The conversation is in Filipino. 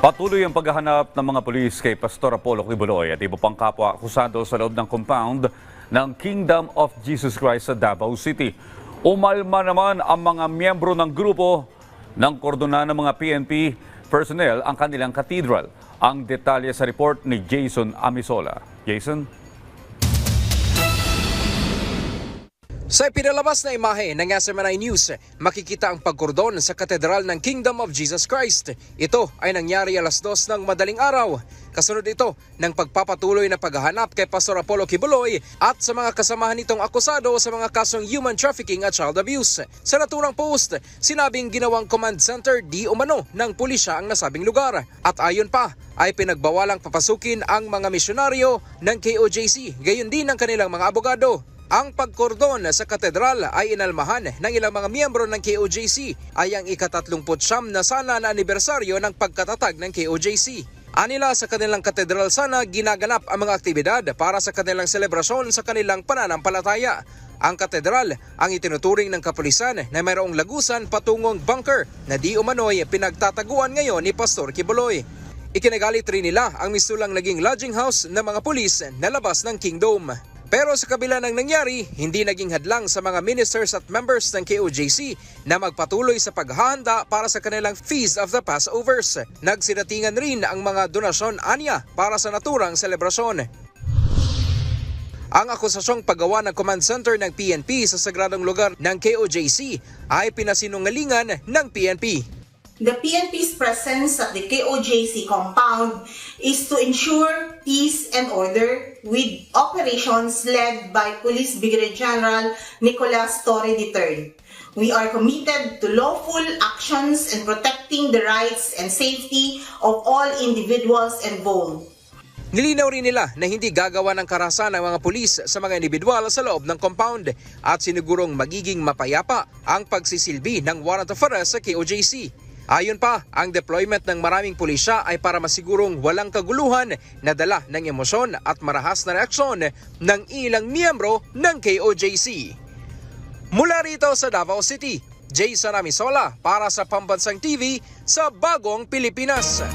Patuloy ang paghahanap ng mga pulis kay Pastor Apollo Kibuloy at iba pang kapwa akusado sa loob ng compound ng Kingdom of Jesus Christ sa Davao City. Umalma naman ang mga miyembro ng grupo ng kordona ng mga PNP personnel ang kanilang cathedral. Ang detalye sa report ni Jason Amisola. Jason? Sa ipinalabas na imahe ng SMNI News, makikita ang pagkordon sa Katedral ng Kingdom of Jesus Christ. Ito ay nangyari alas dos ng madaling araw. Kasunod ito ng pagpapatuloy na paghahanap kay Pastor Apollo Kibuloy at sa mga kasamahan nitong akusado sa mga kasong human trafficking at child abuse. Sa naturang post, sinabing ginawang command center di umano ng pulisya ang nasabing lugar. At ayon pa, ay pinagbawalang papasukin ang mga misyonaryo ng KOJC, gayon din ang kanilang mga abogado. Ang pagkordon sa katedral ay inalmahan ng ilang mga miyembro ng KOJC ay ang ikatatlumput siyam na sana na anibersaryo ng pagkatatag ng KOJC. Anila sa kanilang katedral sana ginaganap ang mga aktibidad para sa kanilang selebrasyon sa kanilang pananampalataya. Ang katedral ang itinuturing ng kapulisan na mayroong lagusan patungong bunker na di umano'y pinagtataguan ngayon ni Pastor Kibuloy. Ikinagalit rin nila ang misulang naging lodging house ng mga pulis na labas ng Kingdom. Pero sa kabila ng nangyari, hindi naging hadlang sa mga ministers at members ng KOJC na magpatuloy sa paghahanda para sa kanilang Feast of the Passovers. Nagsidatingan rin ang mga donasyon anya para sa naturang selebrasyon. Ang akusasyong paggawa ng command center ng PNP sa sagradong lugar ng KOJC ay pinasinungalingan ng PNP. The PNP's presence at the KOJC compound is to ensure peace and order with operations led by Police Brigadier General Nicolas Torre III. We are committed to lawful actions and protecting the rights and safety of all individuals involved. Nilinaw rin nila na hindi gagawa ng karahasan ng mga pulis sa mga individual sa loob ng compound at sinigurong magiging mapayapa ang pagsisilbi ng warrant of arrest sa KOJC. Ayon pa, ang deployment ng maraming pulisya ay para masigurong walang kaguluhan na dala ng emosyon at marahas na reaksyon ng ilang miyembro ng KOJC. Mula rito sa Davao City, Jason Amisola para sa Pambansang TV sa Bagong Pilipinas.